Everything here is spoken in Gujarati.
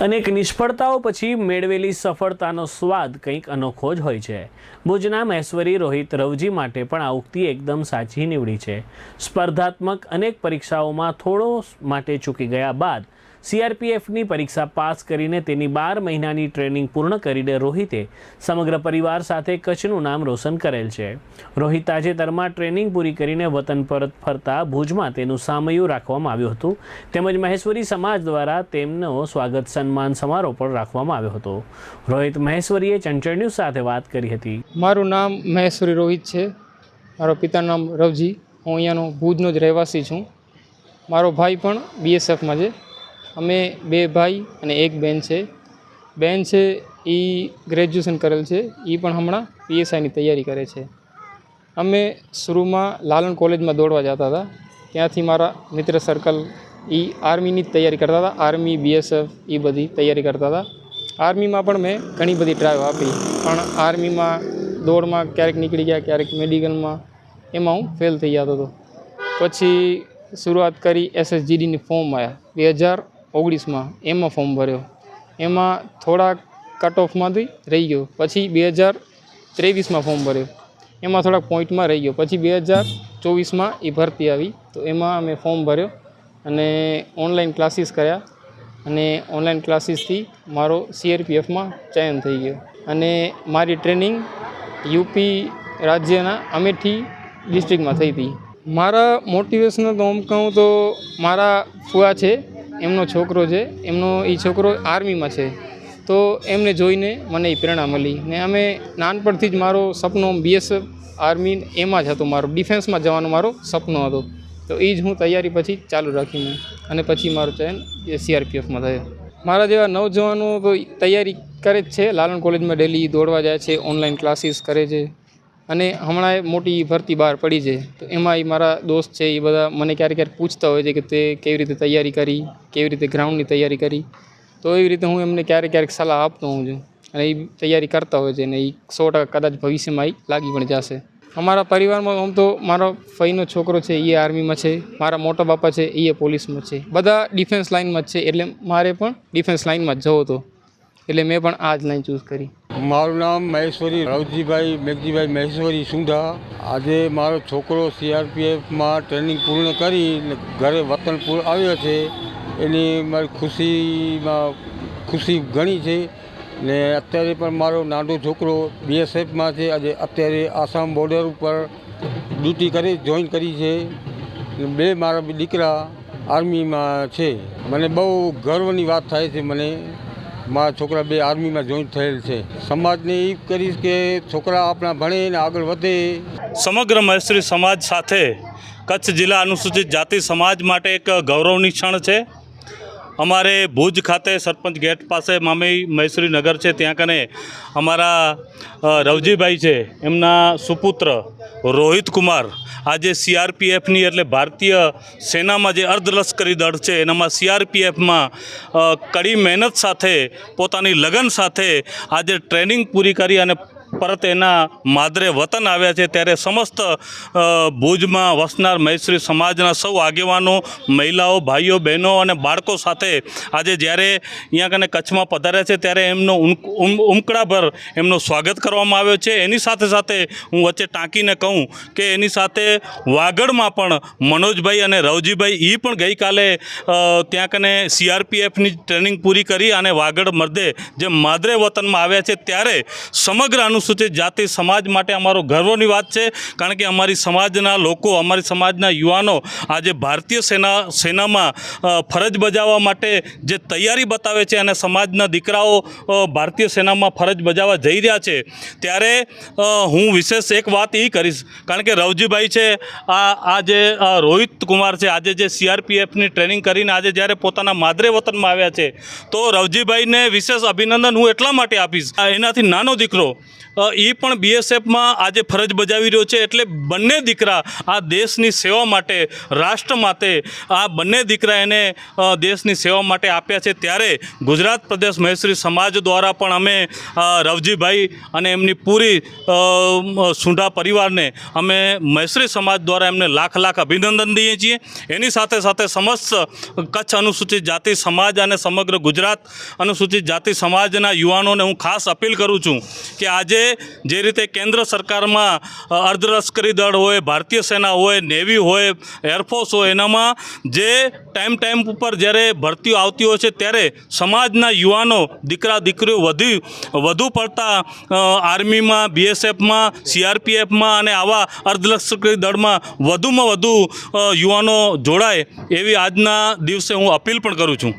અનેક નિષ્ફળતાઓ પછી મેળવેલી સફળતાનો સ્વાદ કંઈક અનોખો જ હોય છે. ભુજના મહેશ્વરી રોહિત રવજી માટે પણ આ ઉક્તિ એકદમ સાચી નીવડી છે. સ્પર્ધાત્મક અનેક પરીક્ષાઓમાં થોડો માટે ચૂકી ગયા બાદ સીઆરપીએફની પરીક્ષા પાસ કરીને તેની બાર મહિનાની ટ્રેનિંગ પૂર્ણ કરીને રોહિતે સમગ્ર પરિવાર સાથે કચ્છનું નામ રોશન કરેલ છે. રોહિત તાજેતરમાં ટ્રેનિંગ પૂરી કરીને વતન પરત ફરતા ભુજમાં તેનું સામયું રાખવામાં આવ્યું હતું. તેમજ મહેશ્વરી સમાજ દ્વારા તેમનો સ્વાગત સન્માન સમારોહ પણ રાખવામાં આવ્યો હતો. રોહિત મહેશ્વરીએ ચંચળ ન્યૂઝ સાથે વાત કરી હતી. મારું નામ મહેશ્વરી રોહિત છે. મારો પિતાનું નામ રવજી. હું અહીંયાનો ભુજનો જ રહેવાસી છું. મારો ભાઈ પણ બીએસએફમાં છે. અમે બે ભાઈ અને એક બેન છે. બેન છે એ ગ્રેજ્યુએશન કરેલ છે. એ પણ હમણાં પીએસઆઈની તૈયારી કરે છે. અમે શરૂમાં લાલન કોલેજમાં દોડવા જતા હતા. ત્યાંથી મારા મિત્ર સર્કલ એ આર્મીની જ તૈયારી કરતા હતા. આર્મી બીએસએફ એ બધી તૈયારી કરતા હતા. આર્મીમાં પણ મેં ઘણી બધી ટ્રાયો આપી. પણ આર્મીમાં દોડમાં ક્યારેક નીકળી ગયા, ક્યારેક મેડિકલમાં એમાં હું ફેલ થઈ જતો હતો. પછી શરૂઆત કરી એસએસજીડીની ફોર્મ આવ્યા બે હજાર ઓગણીસમાં એમાં ફોર્મ ભર્યો. એમાં થોડા કટ ઓફમાંથી રહી ગયો. પછી બે હજાર ત્રેવીસમાં ફોર્મ ભર્યો. એમાં થોડાક પોઈન્ટમાં રહી ગયો. પછી બે હજાર ચોવીસમાં એ ભરતી આવી. તો એમાં મેં ફોર્મ ભર્યો અને ઓનલાઈન ક્લાસીસ કર્યા. અને ઓનલાઈન ક્લાસીસથી મારો સીઆરપીએફમાં ચયન થઈ ગયો. અને મારી ટ્રેનિંગ યુપી રાજ્યના અમેઠી ડિસ્ટ્રિક્ટમાં થઈ હતી. મારા મોટિવેશનલ તો આમ કહું તો મારા ફુવા છે. એમનો છોકરો છે, એમનો એ છોકરો આર્મીમાં છે. તો એમને જોઈને મને એ પ્રેરણા મળી ને અમે નાનપણથી જ મારો સપનો બીએસએફ આર્મી એમાં જ હતો, મારો ડિફેન્સમાં જવાનો મારો સપનો હતો. તો એ જ હું તૈયારી પછી ચાલુ રાખી મેં અને પછી મારો ચયન એ સીઆરપીએફમાં થયો. મારા જેવા નવજવાનો તો તૈયારી કરે જ છે લાલન કોલેજમાં ડેલી દોડવા જાય છે ઓનલાઈન ક્લાસીસ કરે છે. અને હમણાં એ મોટી ભરતી બહાર પડી છે. તો એમાં એ મારા દોસ્ત છે એ બધા મને ક્યારેક ક્યારેક પૂછતા હોય છે કે તે કેવી રીતે તૈયારી કરી, કેવી રીતે ગ્રાઉન્ડની તૈયારી કરી. તો એવી રીતે હું એમને ક્યારેક ક્યારેક સલાહ આપતો હોઉં છું અને એ તૈયારી કરતા હોય છે અને એ સો ટકા કદાચ ભવિષ્યમાં એ લાગી પણ જશે. અમારા પરિવારમાં આમ તો મારો ફઈનો છોકરો છે એ આર્મીમાં છે, મારા મોટા બાપા છે એ પોલીસમાં છે. બધા ડિફેન્સ લાઇનમાં જ છે, એટલે મારે પણ ડિફેન્સ લાઇનમાં જ જવો હતો. એટલે મેં પણ આ જ લાઈન ચૂઝ કરી. મારું નામ મહેશ્વરી, રવજીભાઈ, મેઘજીભાઈ મહેશ્વરી સુંધા આજે મારો છોકરો સીઆરપીએફમાં ટ્રેનિંગ પૂર્ણ કરી ઘરે વતનપુર આવ્યો છે. એની મારી ખુશીમાં, ખુશી ઘણી છે. ને અત્યારે પણ મારો નાનો છોકરો બીએસએફમાં છે. આજે અત્યારે આસામ બોર્ડર ઉપર ડ્યુટી કરી જોઈન કરી છે. બે મારા દીકરા આર્મીમાં છે. મને બહુ ગર્વની વાત થાય છે મને. મારા છોકરા બે આર્મીમાં જોઈન થયેલ છે. સમાજને એ કરીશ કે છોકરા આપણા ભણે ને આગળ વધે. સમગ્ર મહેશ્વરી સમાજ સાથે કચ્છ જિલ્લા અનુસૂચિત જાતિ સમાજ માટે એક ગૌરવની ક્ષણ છે. અમારે ભુજ ખાતે સરપંચ ગેટ પાસે મામી મૈસુરી નગર છે, ત્યાં કને અમારા રવજીભાઈ છે, એમના સુપુત્ર રોહિત કુમાર, આજે સીઆરપીએફની એટલે ભારતીય સેનામાં જે અર્ધલશ્કરી દળ છે, એનામાં સીઆરપીએફમાં કડી મહેનત સાથે, પોતાની લગન સાથે આજે ટ્રેનિંગ પૂરી કરી અને પરત એના માદરે વતન આવ્યા છે ત્યારે સમસ્ત ભુજમાં વસનાર મહેશ્વરી સમાજના સૌ આગેવાનો, મહિલાઓ, ભાઈઓ, બહેનો અને બાળકો સાથે આજે જ્યારે અહીંયા કને કચ્છમાં પધાર્યા છે ત્યારે એમનો ઉમ- ઉમ- ઉમકડાભર એમનું સ્વાગત કરવામાં આવ્યો છે. એની સાથે સાથે હું વચ્ચે ટાંકીને કહું કે એની સાથે વાગડમાં પણ મનોજભાઈ અને રવજીભાઈ એ પણ ગઈકાલે ત્યાં કને સીઆરપીએફની ટ્રેનિંગ પૂરી કરી અને વાગડ મર્દે જે માદરે વતનમાં આવ્યા છે ત્યારે સમગ્ર અનુસૂચિત જાતિ સમાજ માટે અમારો ગર્વની વાત છે, કારણ કે અમારી સમાજના લોકો, અમારી સમાજના યુવાનો આજે ભારતીય સેના, સેનામાં ફરજ બજાવવા માટે જે તૈયારી બતાવે છે અને સમાજના દીકરાઓ ભારતીય સેનામાં ફરજ બજાવવા જઈ રહ્યા છે, ત્યારે હું વિશેષ એક વાત એ કરીશ, કારણ કે રવજીભાઈ છે, આ આ જે રોહિત કુમાર છે, આજે જે સીઆરપીએફની ટ્રેનિંગ કરીને આજે જ્યારે પોતાના માદરે વતનમાં આવ્યા છે, તો રવજીભાઈને વિશેષ અભિનંદન હું એટલા માટે આપીશ એનાથી નાનો દીકરો એ પણ બીએસએફમાં આજે ફરજ બજાવી રહ્યો છે. એટલે બંને દીકરા આ દેશની સેવા માટે, રાષ્ટ્ર માટે, આ બંને દીકરા એને દેશની સેવા માટે આપ્યા છે. ત્યારે ગુજરાત પ્રદેશ મહેશ્રી સમાજ દ્વારા પણ અમે રવજીભાઈ અને એમની પૂરી સુંઢા પરિવારને અમે મહેશ્રી સમાજ દ્વારા એમને લાખ લાખ અભિનંદન દઈએ છીએ. એની સાથે સાથે સમસ્ત કચ્છ અનુસૂચિત જાતિ સમાજ અને સમગ્ર ગુજરાત અનુસૂચિત જાતિ સમાજના યુવાનોને હું ખાસ અપીલ કરું છું કે આજે જે રીતે કેન્દ્ર સરકારમાં અર્ધલશ્કરી દળ હોય, ભારતીય સેના હોય, નેવી હોય, એરફોર્સ હોય, એનામાં જે ટાઈમ ટાઈમ ઉપર જ્યારે ભરતીઓ આવતી હોય છે, ત્યારે સમાજના યુવાનો, દીકરા, દીકરીઓ વધુ વધુ પડતા આર્મીમાં, બીએસએફમાં, સીઆરપીએફમાં અને આવા અર્ધલશ્કરી દળમાં વધુમાં વધુ યુવાનો જોડાય, એવી આજના દિવસે હું અપીલ પણ કરું છું.